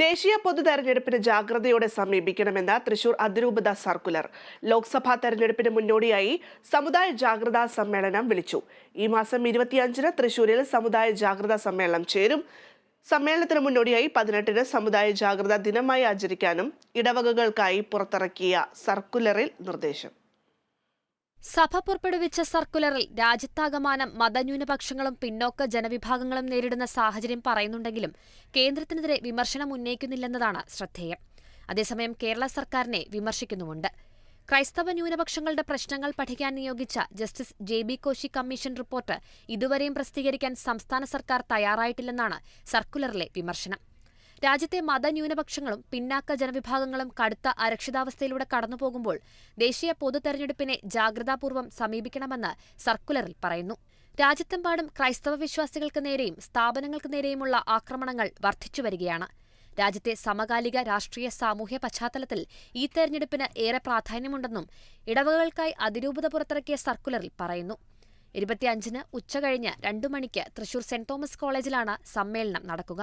ദേശീയ പൊതു തെരഞ്ഞെടുപ്പിന് ജാഗ്രതയോടെ സമീപിക്കണമെന്ന തൃശൂർ അതിരൂപത സർക്കുലർ. ലോക്സഭാ തെരഞ്ഞെടുപ്പിന് മുന്നോടിയായി സമുദായ ജാഗ്രതാ സമ്മേളനം വിളിച്ചു. ഈ മാസം ഇരുപത്തിയഞ്ചിന് തൃശൂരിൽ സമുദായ ജാഗ്രതാ സമ്മേളനം ചേരും. സമ്മേളനത്തിന് മുന്നോടിയായി പതിനെട്ടിന് സമുദായ ജാഗ്രതാ ദിനമായി ആചരിക്കാനും ഇടവകകൾക്കായി പുറത്തിറക്കിയ സർക്കുലറിൽ നിർദ്ദേശം. സഭ പുറപ്പെടുവിച്ച സർക്കുലറിൽ രാജ്യത്താകമാനം മതന്യൂനപക്ഷങ്ങളും പിന്നോക്ക ജനവിഭാഗങ്ങളും നേരിടുന്ന സാഹചര്യം പറയുന്നുണ്ടെങ്കിലും കേന്ദ്രത്തിനെതിരെ വിമർശനം ഉന്നയിക്കുന്നില്ലെന്നതാണ് ശ്രദ്ധേയം. അതേസമയം കേരള സർക്കാരിനെ വിമർശിക്കുന്നുമുണ്ട്. ക്രൈസ്തവ ന്യൂനപക്ഷങ്ങളുടെ പ്രശ്നങ്ങൾ പഠിക്കാൻ നിയോഗിച്ച justice J B Koshy commission report ഇതുവരെയും പ്രസിദ്ധീകരിക്കാൻ സംസ്ഥാന സർക്കാർ തയ്യാറായിട്ടില്ലെന്നാണ് സർക്കുലറിലെ വിമർശനം. രാജ്യത്തെ മതന്യൂനപക്ഷങ്ങളും പിന്നാക്ക ജനവിഭാഗങ്ങളും കടുത്ത അരക്ഷിതാവസ്ഥയിലൂടെ കടന്നുപോകുമ്പോൾ ദേശീയ പൊതു തെരഞ്ഞെടുപ്പിനെ ജാഗ്രതാപൂർവം സമീപിക്കണമെന്ന് സർക്കുലറിൽ പറയുന്നു. രാജ്യത്തെമ്പാടും ക്രൈസ്തവ വിശ്വാസികൾക്ക് നേരെയും സ്ഥാപനങ്ങൾക്ക് നേരെയുമുള്ള ആക്രമണങ്ങൾ വർദ്ധിച്ചുവരികയാണ് രാജ്യത്തെ സമകാലിക രാഷ്ട്രീയ സാമൂഹ്യ പശ്ചാത്തലത്തിൽ ഈ തെരഞ്ഞെടുപ്പിന് ഏറെ പ്രാധാന്യമുണ്ടെന്നും ഇടവകകൾക്കായി അതിരൂപത പുറത്തിറക്കിയ സർക്കുലറിൽ പറയുന്നു. ഇരുപത്തിയഞ്ചിന് ഉച്ചകഴിഞ്ഞ് രണ്ടു മണിക്ക് തൃശൂർ സെന്റ് തോമസ് കോളേജിലാണ് സമ്മേളനം നടക്കുക.